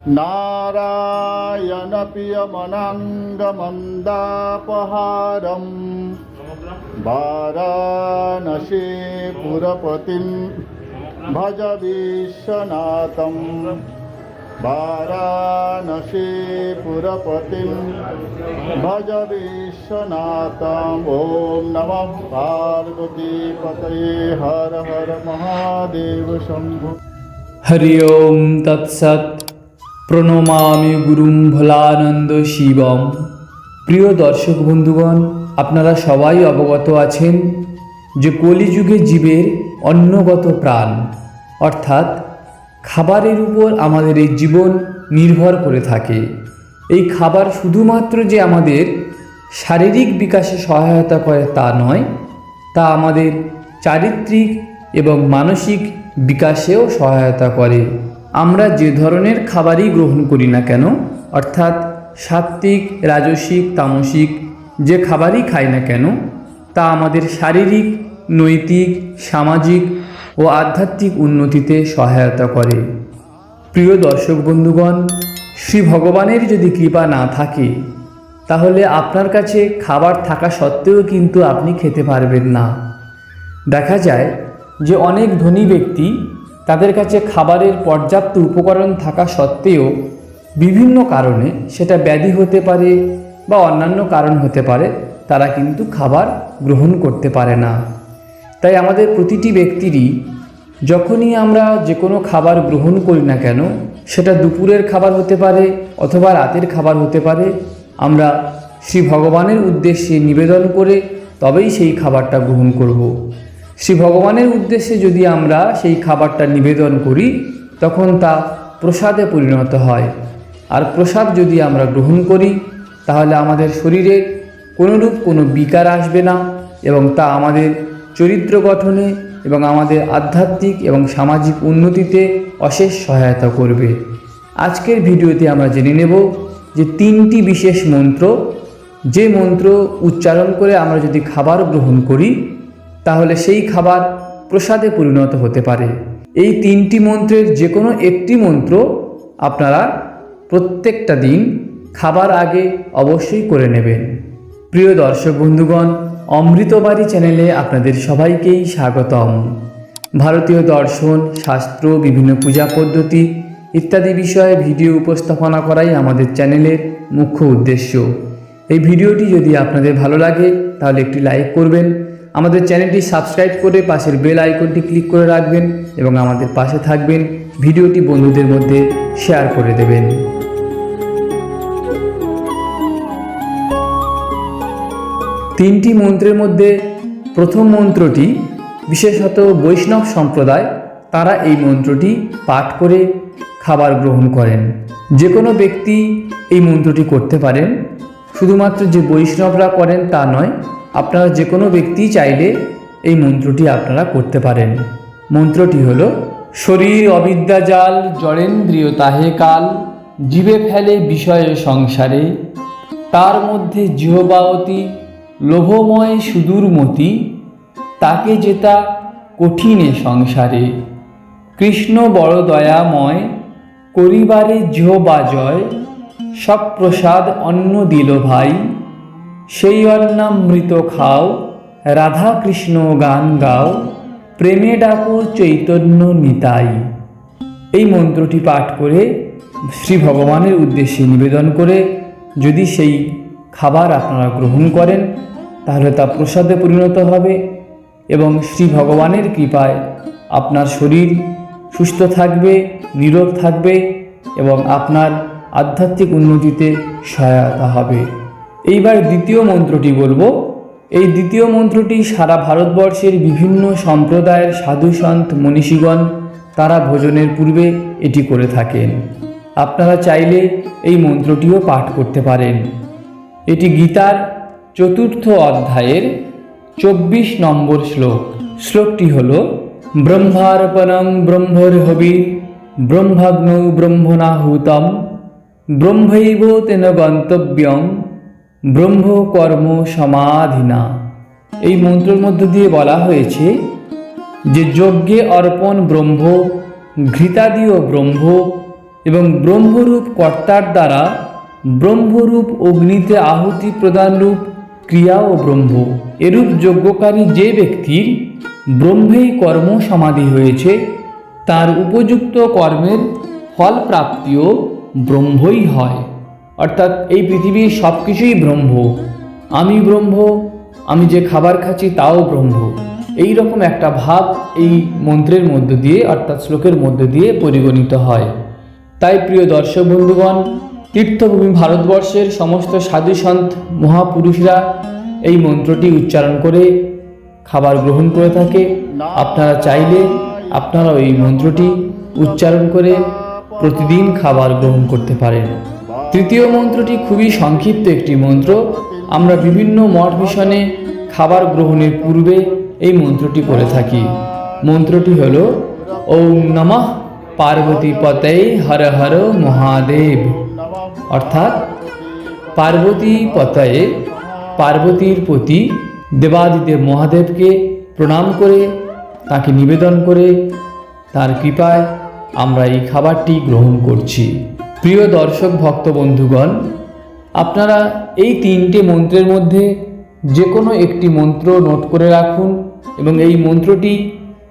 नारायणप्रियमनाङ्गमन्दापहारं वाराणसीपुरपतिं भज विश्वनाथं वाराणसीपुरपतिं भज विश्वनाथम् ॐ नमः पार्वतीपतये हर हर महादेव शम्भु हरि ओं तत्सत् প্রণমামি গুরুম ভোলানন্দ শিবম। প্রিয় দর্শক বন্ধুগণ, আপনারা সবাই অবগত আছেন যে কলিযুগে জীবের অন্নগত প্রাণ, অর্থাৎ খাবারের উপর আমাদের এই জীবন নির্ভর করে থাকে। এই খাবার শুধুমাত্র যে আমাদের শারীরিক বিকাশে সহায়তা করে তা নয়, তা আমাদের চারিত্রিক এবং মানসিক বিকাশেও সহায়তা করে। আমরা যে ধরনের খাবারই গ্রহণ করি না কেন, অর্থাৎ সাত্ত্বিক, রাজসিক, তামসিক যে খাবারই খাই না কেন, তা আমাদের শারীরিক, নৈতিক, সামাজিক ও আধ্যাত্মিক উন্নতিতে সহায়তা করে। প্রিয় দর্শক বন্ধুগণ, শ্রী ভগবানের যদি কৃপা না থাকে, তাহলে আপনার কাছে খাবার থাকা সত্ত্বেও কিন্তু আপনি খেতে পারবেন না। দেখা যায় যে অনেক ধনী ব্যক্তি তাদের কাছে খাবারের পর্যাপ্ত উপকরণ থাকা সত্ত্বেও বিভিন্ন কারণে সেটা ব্যাধি হতে পারে বা অন্যান্য কারণ হতে পারে, তারা কিন্তু খাবার গ্রহণ করতে পারে না তাই আমাদের প্রতিটি ব্যক্তিরই যখনই আমরা যে কোনো খাবার গ্রহণ করি না কেন, সেটা দুপুরের খাবার হতে পারে অথবা রাতের খাবার হতে পারে, আমরা শ্রী ভগবানের উদ্দেশ্যে নিবেদন করে তবেই সেই খাবারটা গ্রহণ করব। শ্রী ভগবানের উদ্দেশ্যে যদি আমরা সেই খাবারটা নিবেদন করি, তখন তা প্রসাদে পরিণত হয়। আর প্রসাদ যদি আমরা গ্রহণ করি, তাহলে আমাদের শরীরে কোনোরূপ কোনো বিকার আসবে না এবং তা আমাদের চরিত্র গঠনে এবং আমাদের আধ্যাত্মিক এবং সামাজিক উন্নতিতে অশেষ সহায়তা করবে। আজকের ভিডিওতে আমরা জেনে নেব যে তিনটি বিশেষ মন্ত্র, যে মন্ত্র উচ্চারণ করে আমরা যদি খাবার গ্রহণ করি তাহলে সেই খাবার প্রসাদে পরিণত হতে পারে। এই তিনটি মন্ত্রের যে কোনো একটি মন্ত্র আপনারা প্রত্যেকটা দিন খাবার আগে অবশ্যই করে নেবেন। প্রিয় দর্শক বন্ধুগণ অমৃতবাড়ি চ্যানেলে আপনাদের সবাইকেই স্বাগতম। ভারতীয় দর্শন, শাস্ত্র, বিভিন্ন পূজা পদ্ধতি ইত্যাদি বিষয়ে ভিডিও উপস্থাপনা করাই আমাদের চ্যানেলের মুখ্য উদ্দেশ্য। এই ভিডিওটি যদি আপনাদের ভালো লাগে, তাহলে একটি লাইক করবেন আমাদের চ্যানেলটি সাবস্ক্রাইব করে পাশের বেল আইকনটি ক্লিক করে রাখবেন এবং আমাদের পাশে থাকবেন। ভিডিওটি বন্ধুদের মধ্যে শেয়ার করে দেবেন। তিনটি মন্ত্রের মধ্যে প্রথম মন্ত্রটি, বিশেষত বৈষ্ণব সম্প্রদায়, তারা এই মন্ত্রটি পাঠ করে খাবার গ্রহণ করেন। যে কোনো ব্যক্তি এই মন্ত্রটি করতে পারেন। শুধুমাত্র যে বৈষ্ণবরা করেন তা নয় আপনারা যে কোনো ব্যক্তি চাইলে এই মন্ত্রটি আপনারা করতে পারেন। মন্ত্রটি হলো, শরীর অবিদ্যাজাল জড়েন্দ্রিয় তাহে কাল, জীবে ফেলে বিষয় সংসারে, তার মধ্যে জিহবাবতী লোভময় সুদূরমতি তাকে যেতা কঠিনে সংসারে। কৃষ্ণ বড় দয়াময়, করিবারে জিহবা জয় সব প্রসাদ অন্ন দিল ভাই। সেই অন্নামৃত খাও রাধা কৃষ্ণ গান গাও, প্রেমে ডাকো চৈতন্য নিতাই। এই মন্ত্রটি পাঠ করে শ্রী ভগবানের উদ্দেশ্যে নিবেদন করে যদি সেই খাবার আপনারা গ্রহণ করেন, তাহলে তা প্রসাদে পরিণত হবে এবং শ্রী ভগবানের কৃপায় আপনার শরীর সুস্থ থাকবে নীরব থাকবে এবং আপনার আধ্যাত্মিক উন্নতিতে সহায়তা হবে। এইবার দ্বিতীয় মন্ত্রটি বলব। এই দ্বিতীয় মন্ত্রটি সারা ভারতবর্ষের বিভিন্ন সম্প্রদায়ের সাধু সন্ত, মনীষীগণ তারা ভোজনের পূর্বে এটি করে থাকেন। আপনারা চাইলে এই মন্ত্রটিও পাঠ করতে পারেন। এটি গীতার চতুর্থ অধ্যায়ের চব্বিশ নম্বর শ্লোক। শ্লোকটি হল, ব্রহ্মার্পণং ব্রহ্মর্হবি, ব্রহ্মাগ্নৌ ব্রহ্মণাহুতম ব্রহ্মৈব তেন গন্তব্যং ব্রহ্মকর্ম সমাধিনা। এই মন্ত্রের মধ্য দিয়ে বলা হয়েছে যে যজ্ঞে অর্পণ ব্রহ্ম, ঘৃতাদিও ব্রহ্ম এবং ব্রহ্মরূপ কর্তার দ্বারা ব্রহ্মরূপ অগ্নিতে আহুতি প্রদানরূপ ক্রিয়া ও ব্রহ্ম। এরূপ যজ্ঞকারী যে ব্যক্তির ব্রহ্মেই কর্ম সমাধি হয়েছে, তার উপযুক্ত কর্মের ফল প্রাপ্তিও ব্রহ্মই হয়। অর্থাৎ এই পৃথিবীর সব কিছুই ব্রহ্ম। আমি ব্রহ্ম, আমি যে খাবার খাচ্ছি তাও ব্রহ্ম। এই রকম একটা ভাব এই মন্ত্রের মধ্য দিয়ে, অর্থাৎ শ্লোকের মধ্য দিয়ে পরিগণিত হয়। তাই প্রিয় দর্শক বন্ধুগণ, তীর্থভূমি ভারতবর্ষের সমস্ত সাধু সন্ত, মহাপুরুষরা এই মন্ত্রটি উচ্চারণ করে খাবার গ্রহণ করে থাকে। আপনারা চাইলে আপনারাও এই মন্ত্রটি উচ্চারণ করে প্রতিদিন খাবার গ্রহণ করতে পারেন। তৃতীয় মন্ত্রটি খুবই সংক্ষিপ্ত একটি মন্ত্র। আমরা বিভিন্ন মঠ মিশনে খাবার গ্রহণের পূর্বে এই মন্ত্রটি করে থাকি। মন্ত্রটি হল, ওম নমঃ পার্বতী পতে হর হর মহাদেব। অর্থাৎ পার্বতী পতয়ে পার্বতীর প্রতি দেবাদিদেব মহাদেবকে প্রণাম করে, তাকে নিবেদন করে, তার কৃপায় আমরা এই খাবারটি গ্রহণ করছি। প্রিয় দর্শক, ভক্ত বন্ধুগণ, আপনারা এই তিনটে মন্ত্রের মধ্যে যে কোনো একটি মন্ত্র নোট করে রাখুন এবং এই মন্ত্রটি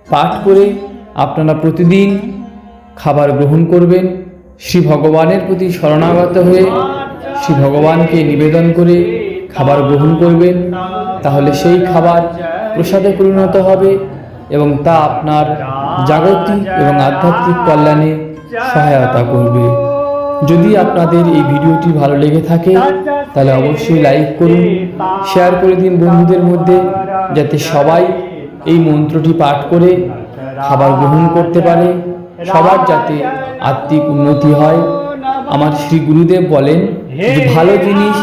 পাঠ করে আপনারা প্রতিদিন খাবার গ্রহণ করবেন। শ্রী ভগবানের প্রতি শরণাগত হয়ে শ্রী ভগবানকে নিবেদন করে খাবার গ্রহণ করবেন। তাহলে সেই খাবার প্রসাদে পরিণত হবে এবং তা আপনার জাগতিক এবং আধ্যাত্মিক কল্যাণে সহায়তা করবে। যদি আপনাদের এই ভিডিওটি ভালো লেগে থাকে, তাহলে অবশ্যই লাইক করুন শেয়ার করে দিন বন্ধুদের মধ্যে, যাতে সবাই এই মন্ত্রটি পাঠ করে খাবার গ্রহণ করতে পারে, সবার যাতে আত্মিক উন্নতি হয়। আমার শ্রী গুরুদেব বলেন যে, ভালো জিনিস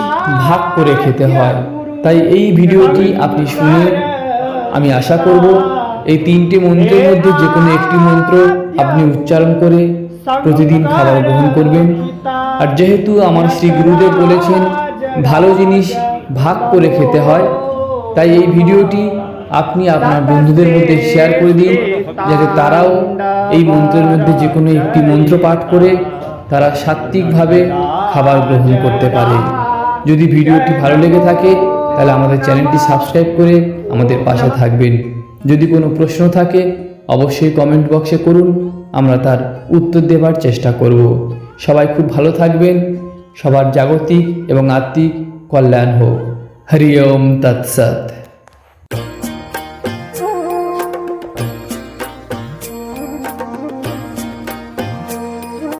ভাগ করে খেতে হয়। তাই এই ভিডিওটি আপনি শুনে আমি আশা করব, এই তিনটি মন্ত্রের মধ্যে যে কোনো একটি মন্ত্র আপনি উচ্চারণ করে প্রতিদিন খাবার গ্রহণ করবেন। আর যেহেতু আমার শ্রী গুরুদেব বলেছেন, ভালো জিনিস ভাগ করে খেতে হয়, তাই এই ভিডিওটি আপনি আপনার বন্ধুদের মধ্যে শেয়ার করে দিন, যাতে তারাও এই মন্ত্রের মধ্যে যে কোনো একটি মন্ত্র পাঠ করে তারা সাত্বিকভাবে খাবার গ্রহণ করতে পারে। যদি ভিডিওটি ভালো লেগে থাকে, তাহলে আমাদের চ্যানেলটি সাবস্ক্রাইব করে আমাদের পাশে থাকবেন। যদি কোনো প্রশ্ন থাকে, অবশ্যই কমেন্ট বক্সে করুন। আমরা তার উত্তর দেবার চেষ্টা করব। সবাই খুব ভালো থাকবেন, সবার জাগতিক এবং আত্মিক কল্যাণ হোক। হরি ওম তৎসৎ।